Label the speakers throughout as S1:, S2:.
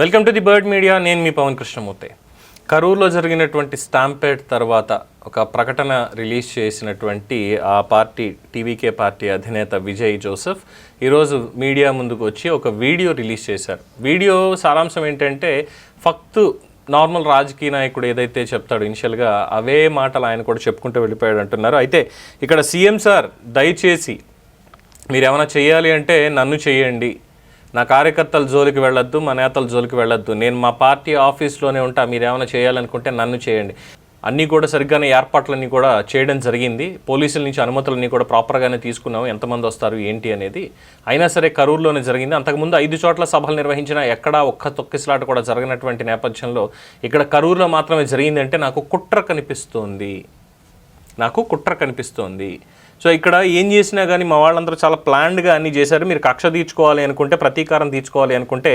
S1: Welcome to the bird media. నేను మీ పవన్ కృష్ణమూర్తి. కరూర్లో జరిగినటువంటి స్టాంపేడ్ తర్వాత ఒక ప్రకటన రిలీజ్ చేసినటువంటి ఆ పార్టీ టీవీకే పార్టీ అధినేత విజయ్ జోసెఫ్ ఈరోజు మీడియా ముందుకు వచ్చి ఒక వీడియో రిలీజ్ చేశారు. వీడియో సారాంశం ఏంటంటే ఫక్తు నార్మల్ రాజకీయ నాయకుడు ఏదైతే చెప్తాడు ఇనిషియల్గా అవే మాటలు ఆయన కూడా చెప్పుకుంటూ వెళ్ళిపోయాడు అంటున్నారు. అయితే ఇక్కడ సీఎం సార్ దయచేసి మీరు ఏమైనా చేయాలి అంటే నన్ను చేయండి నా కార్యకర్తల జోలికి వెళ్ళొద్దు మా నేతల జోలికి వెళ్ళొద్దు. నేను మా పార్టీ ఆఫీస్లోనే ఉంటా మీరు ఏమైనా చేయాలనుకుంటే నన్ను చేయండి. అన్నీ కూడా సరిగ్గానే ఏర్పాట్లన్నీ కూడా చేయడం జరిగింది. పోలీసుల నుంచి అనుమతులన్నీ కూడా ప్రాపర్గానే తీసుకున్నాము. ఎంతమంది వస్తారు ఏంటి అనేది. అయినా సరే కరూరులోనే జరిగింది. అంతకుముందు ఐదు చోట్ల సభలు నిర్వహించిన ఎక్కడా ఒక్క తొక్కిసలాట కూడా జరగనటువంటి నేపథ్యంలో ఇక్కడ కరూరులో మాత్రమే జరిగిందంటే నాకు కుట్ర కనిపిస్తోంది. నాకు కుట్ర కనిపిస్తోంది. సో ఇక్కడ ఏం చేసినా కానీ మా వాళ్ళందరూ చాలా ప్లాన్డ్గా అన్నీ చేశారు. మీరు కక్ష తీర్చుకోవాలి అనుకుంటే ప్రతీకారం తీర్చుకోవాలి అనుకుంటే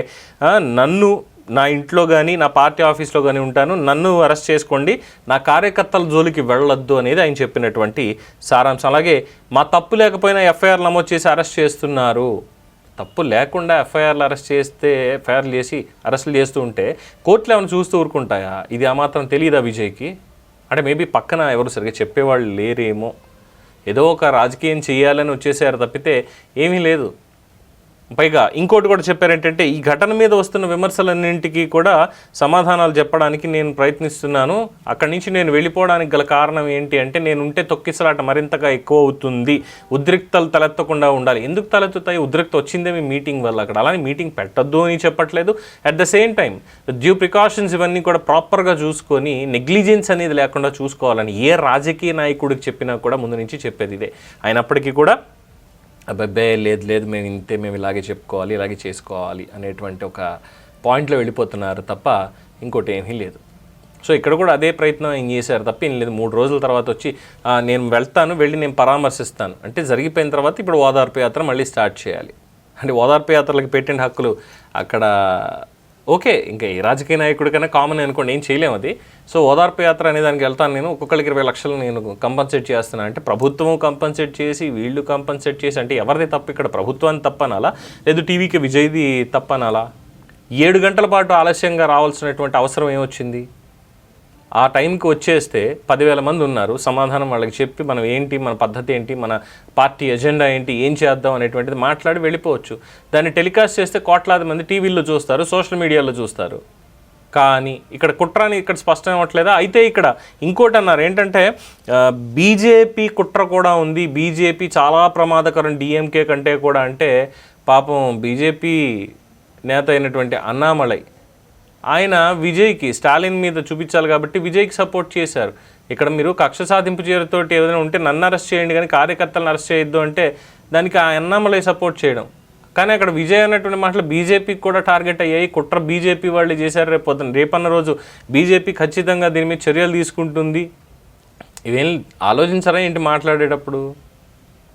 S1: నన్ను నా ఇంట్లో కానీ నా పార్టీ ఆఫీస్లో కానీ ఉంటాను. నన్ను అరెస్ట్ చేసుకోండి. నా కార్యకర్తల జోలికి వెళ్ళొద్దు అనేది ఆయన చెప్పినటువంటి సారాంశం. అలాగే మా తప్పు లేకపోయినా ఎఫ్ఐఆర్ నమోదు చేసి అరెస్ట్ చేస్తున్నారు. తప్పు లేకుండా ఎఫ్ఐఆర్లు అరెస్ట్ చేస్తే ఎఫ్ఐఆర్లు చేసి అరెస్టులు చేస్తూ ఉంటే కోర్టులు ఏమైనా చూస్తూ ఊరుకుంటాయా? ఇది ఆ మాత్రం తెలియదా విజయ్కి? అంటే మేబీ పక్కన ఎవరు సరిగ్గా చెప్పేవాళ్ళు లేరేమో. ఏదో ఒక రాజకీయం చేయాలని వచ్చేసారు తప్పితే ఏమీ లేదు. పైగా ఇంకోటి కూడా చెప్పారేంటంటే ఈ ఘటన మీద వస్తున్న విమర్శలన్నింటికి కూడా సమాధానాలు చెప్పడానికి నేను ప్రయత్నిస్తున్నాను. అక్కడి నుంచి నేను వెళ్ళిపోవడానికి గల కారణం ఏంటి అంటే నేను ఉంటే తొక్కిసలాట మరింతగా ఎక్కువ అవుతుంది. ఉద్రిక్తలు తలెత్తకుండా ఉండాలి. ఎందుకు తలెత్తుతాయి? ఉద్రిక్త వచ్చిందే మీ మీటింగ్ వల్ల అక్కడ. అలానే మీటింగ్ పెట్టద్దు అని చెప్పట్లేదు. At the same time due precautions ఇవన్నీ కూడా ప్రాపర్గా చూసుకొని నెగ్లిజెన్స్ అనేది లేకుండా చూసుకోవాలని ఏ రాజకీయ నాయకుడికి చెప్పినా కూడా ముందు నుంచి చెప్పేది ఇదే. అయినప్పటికీ కూడా అబ్బాబ్బే లేదు లేదు మేము ఇంతే మేము ఇలాగే చెప్పుకోవాలి ఇలాగే చేసుకోవాలి అనేటువంటి ఒక పాయింట్లో వెళ్ళిపోతున్నారు తప్ప ఇంకోటి ఏమీ లేదు. సో ఇక్కడ కూడా అదే ప్రయత్నం ఏం చేశారు తప్ప ఏం లేదు. మూడు రోజుల తర్వాత వచ్చి నేను వెళ్తాను వెళ్ళి నేను పరామర్శిస్తాను. అంటే జరిగిపోయిన తర్వాత ఇప్పుడు ఓదార్పు యాత్ర మళ్ళీ స్టార్ట్ చేయాలి. అంటే ఓదార్పు యాత్రలకు పెట్టిన హక్కులు అక్కడ ఓకే ఇంకా ఏ రాజకీయ నాయకుడికైనా కామన్ అనుకోండి ఏం చేయలేము అది. సో ఓదార్పు యాత్ర అనే దానికి వెళ్తాను నేను. ఒక్కొక్కరికి ఇరవై లక్షలు నేను కంపన్సేట్ చేస్తున్నాను అంటే ప్రభుత్వం కంపన్సేట్ చేసి వీళ్ళు కంపన్సేట్ చేసి అంటే ఎవరిది తప్పు? ఇక్కడ ప్రభుత్వాన్ని తప్పనాలా? లేదు టీవీకి విజయ్ది తప్పనాలా? ఏడు గంటల పాటు ఆలస్యంగా రావాల్సినటువంటి అవసరం ఏమొచ్చింది? ఆ టైంకి వచ్చేస్తే పదివేల మంది ఉన్నారు. సమాధానం వాళ్ళకి చెప్పి మనం ఏంటి మన పద్ధతి ఏంటి మన పార్టీ ఎజెండా ఏంటి ఏం చేద్దాం అనేటువంటిది మాట్లాడి వెళ్ళిపోవచ్చు. దాన్ని టెలికాస్ట్ చేస్తే కోట్లాది మంది టీవీల్లో చూస్తారు సోషల్ మీడియాలో చూస్తారు. కానీ ఇక్కడ కుట్రని ఇక్కడ స్పష్టం అవ్వట్లేదా? అయితే ఇక్కడ ఇంకోటి అన్నారు ఏంటంటే బీజేపీ కుట్ర కూడా ఉంది. బీజేపీ చాలా ప్రమాదకరం డిఎంకే కంటే కూడా అంటే పాపం బీజేపీ నేత అయినటువంటి అన్నామలై ఆయన విజయ్కి స్టాలిన్ మీద చూపించాలి కాబట్టి విజయ్కి సపోర్ట్ చేశారు. ఇక్కడ మీరు కక్ష సాధింపు చేరుతోటి ఏదైనా ఉంటే నన్ను అరెస్ట్ చేయండి కానీ కార్యకర్తలను అరెస్ట్ చేయొద్దు అంటే దానికి ఆ అన్నామలై సపోర్ట్ చేయడం. కానీ అక్కడ విజయ్ అన్నటువంటి మాటలు బీజేపీకి కూడా టార్గెట్ అయ్యాయి. కుట్ర బీజేపీ వాళ్ళు చేశారు రేపు పొద్దున రేపన్న రోజు బీజేపీ ఖచ్చితంగా దీని మీద చర్యలు తీసుకుంటుంది. ఇవేం ఆలోచించరా ఏంటి మాట్లాడేటప్పుడు?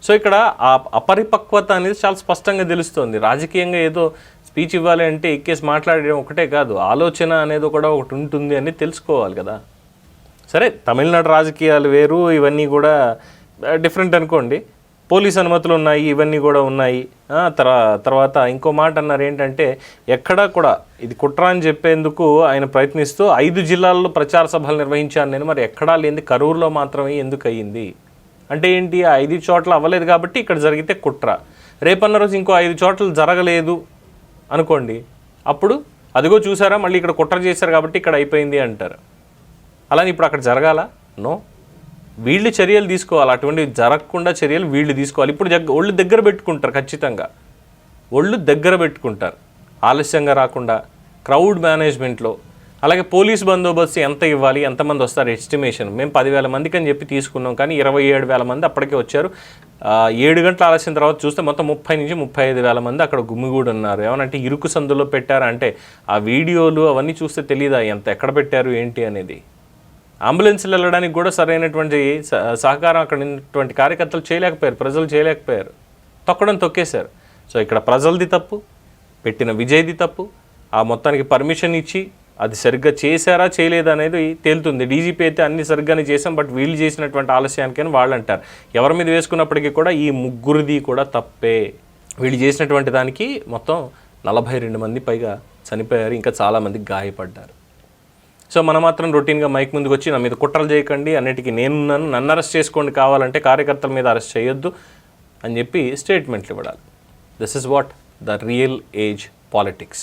S1: సో ఇక్కడ ఆ అపరిపక్వత అనేది చాలా స్పష్టంగా తెలుస్తుంది. రాజకీయంగా ఏదో స్పీచ్ ఇవ్వాలి అంటే ఎక్కేసి మాట్లాడడం ఒకటే కాదు ఆలోచన అనేది కూడా ఒకటి ఉంటుంది అని తెలుసుకోవాలి కదా. సరే తమిళనాడు రాజకీయాలు వేరు ఇవన్నీ కూడా డిఫరెంట్ అనుకోండి. పోలీస్ అనుమతులు ఉన్నాయి ఇవన్నీ కూడా ఉన్నాయి. తర్వాత ఇంకో మాట అన్నారు ఏంటంటే ఎక్కడా కూడా ఇది కుట్ర అని చెప్పేందుకు ఆయన ప్రయత్నిస్తూ ఐదు జిల్లాల్లో ప్రచార సభలు నిర్వహించాను నేను. మరి ఎక్కడా లేని కరూరులో మాత్రమే ఎందుకు అయ్యింది? అంటే ఏంటి ఆ ఐదు చోట్ల అవ్వలేదు కాబట్టి ఇక్కడ జరిగితే కుట్ర. రేపన్న రోజు ఇంకో ఐదు చోట్ల జరగలేదు. అనుకోండి అప్పుడు అదిగో చూసారా మళ్ళీ ఇక్కడ కుట్ర చేశారు కాబట్టి ఇక్కడ అయిపోయింది అంటారు. అలానే ఇప్పుడు అక్కడ జరగాల? నో. వీళ్ళు చర్యలు తీసుకోవాలి. అటువంటి జరగకుండా చర్యలు వీళ్ళు తీసుకోవాలి. ఇప్పుడు ఒళ్ళు దగ్గర పెట్టుకుంటారు ఖచ్చితంగా. ఒళ్ళు దగ్గర పెట్టుకుంటారు. ఆలస్యంగా రాకుండా క్రౌడ్ మేనేజ్మెంట్లో. అలాగే పోలీస్ బందోబస్తు ఎంత ఇవ్వాలి? ఎంతమంది వస్తారు? ఎస్టిమేషన్. మేము పదివేల మందికి అని చెప్పి తీసుకున్నాం కానీ ఇరవై ఏడు వేల మంది అప్పటికే వచ్చారు. ఏడు గంటల ఆలస్యం తర్వాత చూస్తే మొత్తం ముప్పై నుంచి ముప్పై ఐదు వేల మంది అక్కడ గుమ్మిగూడు ఉన్నారు. ఏమనంటే ఇరుకు సందులో పెట్టారంటే ఆ వీడియోలు అవన్నీ చూస్తే తెలియదా ఎంత ఎక్కడ పెట్టారు? ఏంటి అనేది? అంబులెన్స్లు వెళ్ళడానికి కూడా సరైనటువంటి స- సహకారం అక్కడ ఉన్నటువంటి కార్యకర్తలు చేయలేకపోయారు. ప్రజలు చేయలేకపోయారు. తొక్కడం తొక్కేశారు. సో ఇక్కడ ప్రజలది తప్పు పెట్టిన విజయ్ది తప్పు ఆ మొత్తానికి పర్మిషన్ ఇచ్చి అది సరిగ్గా చేశారా చేయలేదా అనేది తేలుతుంది. డీజీపీ అయితే అన్ని సరిగ్గానే చేశాం బట్ వీళ్ళు చేసినటువంటి ఆలస్యానికని వాళ్ళు అంటారు ఎవరి మీద వేసుకున్నప్పటికీ కూడా ఈ ముగ్గురిది కూడా తప్పే. వీళ్ళు చేసినటువంటి దానికి మొత్తం నలభై రెండు మంది పైగా చనిపోయారు ఇంకా చాలామంది గాయపడ్డారు. సో మనం మాత్రం రొటీన్గా మైక్ ముందుకు వచ్చి నా మీద కుట్రలు చేయకండి అన్నిటికీ నేనున్నాను నన్ను అరెస్ట్ చేసుకోండి కావాలంటే కార్యకర్తల మీద అరెస్ట్ చేయొద్దు అని చెప్పి స్టేట్మెంట్లు ఇవ్వడాలి. This is what the real age politics